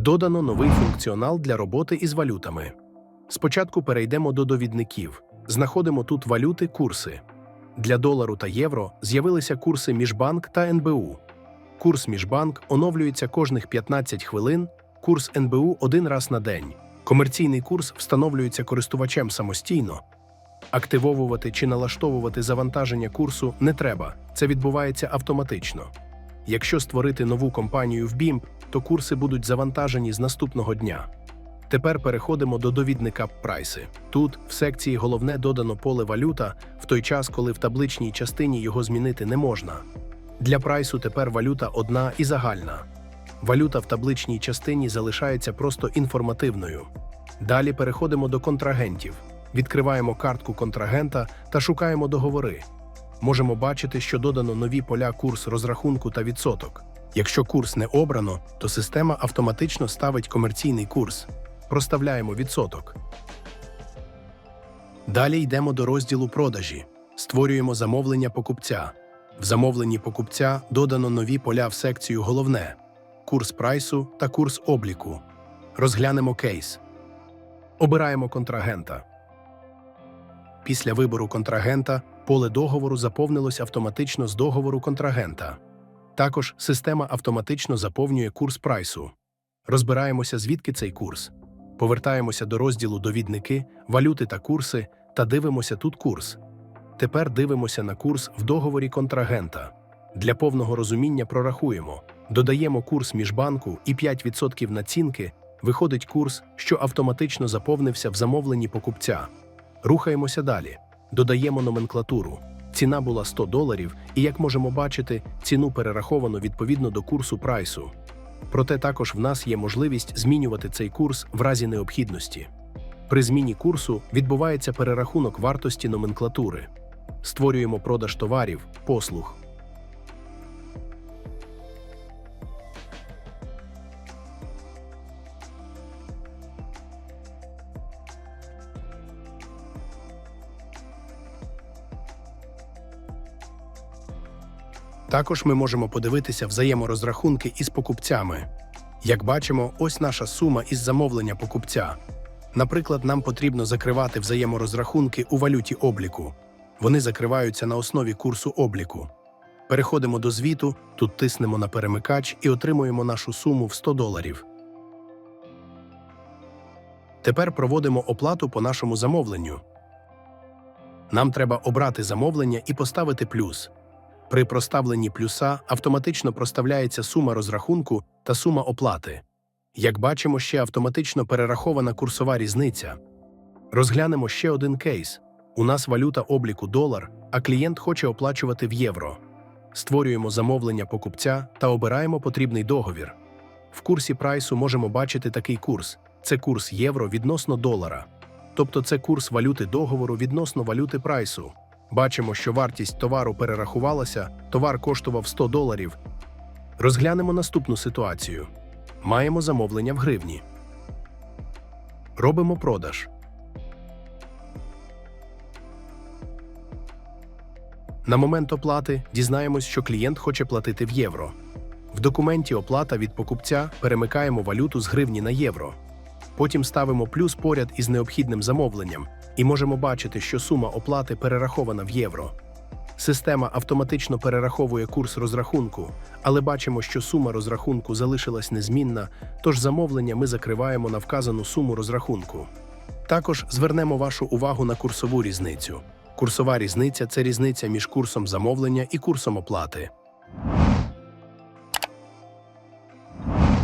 Додано новий функціонал для роботи із валютами. Спочатку перейдемо до довідників. Знаходимо тут валюти курси. Для долару та євро з'явилися курси Міжбанк та НБУ. Курс Міжбанк оновлюється кожних 15 хвилин, курс НБУ один раз на день. Комерційний курс встановлюється користувачем самостійно. Активовувати чи налаштовувати завантаження курсу не треба, це відбувається автоматично. Якщо створити нову компанію в BIMP, то курси будуть завантажені з наступного дня. Тепер переходимо до довідника прайси. Тут, в секції головне додано поле валюта, в той час, коли в табличній частині його змінити не можна. Для прайсу тепер валюта одна і загальна. Валюта в табличній частині залишається просто інформативною. Далі переходимо до контрагентів. Відкриваємо картку контрагента та шукаємо договори. Можемо бачити, що додано нові поля курс розрахунку та відсоток. Якщо курс не обрано, то система автоматично ставить комерційний курс. Проставляємо відсоток. Далі йдемо до розділу продажі. Створюємо замовлення покупця. В замовленні покупця додано нові поля в секцію Головне курс прайсу та курс обліку. Розглянемо кейс. Обираємо контрагента. Після вибору контрагента поле договору заповнилось автоматично з договору контрагента. Також система автоматично заповнює курс прайсу. Розбираємося, звідки цей курс. Повертаємося до розділу Довідники, валюти та курси та дивимося тут курс. Тепер дивимося на курс в договорі контрагента. Для повного розуміння прорахуємо. Додаємо курс міжбанку і 5% націнки, виходить курс, що автоматично заповнився в замовленні покупця. Рухаємося далі. Додаємо номенклатуру. Ціна була 100 доларів, і як можемо бачити, ціну перераховано відповідно до курсу прайсу. Проте також в нас є можливість змінювати цей курс в разі необхідності. При зміні курсу відбувається перерахунок вартості номенклатури. Створюємо продаж товарів, послуг. Також ми можемо подивитися взаєморозрахунки із покупцями. Як бачимо, ось наша сума із замовлення покупця. Наприклад, нам потрібно закривати взаєморозрахунки у валюті обліку. Вони закриваються на основі курсу обліку. Переходимо до звіту, тут тиснемо на перемикач і отримуємо нашу суму в 100 доларів. Тепер проводимо оплату по нашому замовленню. Нам треба обрати замовлення і поставити плюс. При проставленні плюса автоматично проставляється сума розрахунку та сума оплати. Як бачимо, ще автоматично перерахована курсова різниця. Розглянемо ще один кейс. У нас валюта обліку долар, а клієнт хоче оплачувати в євро. Створюємо замовлення покупця та обираємо потрібний договір. В курсі прайсу можемо бачити такий курс: це курс євро відносно долара. Тобто це курс валюти договору відносно валюти прайсу. Бачимо, що вартість товару перерахувалася, товар коштував 100 доларів. Розглянемо наступну ситуацію. Маємо замовлення в гривні. Робимо продаж. На момент оплати дізнаємось, що клієнт хоче платити в євро. В документі оплата від покупця перемикаємо валюту з гривні на євро. Потім ставимо плюс поряд із необхідним замовленням і можемо бачити, що сума оплати перерахована в євро. Система автоматично перераховує курс розрахунку, але бачимо, що сума розрахунку залишилась незмінна, тож замовлення ми закриваємо на вказану суму розрахунку. Також звернемо вашу увагу на курсову різницю. Курсова різниця це різниця між курсом замовлення і курсом оплати.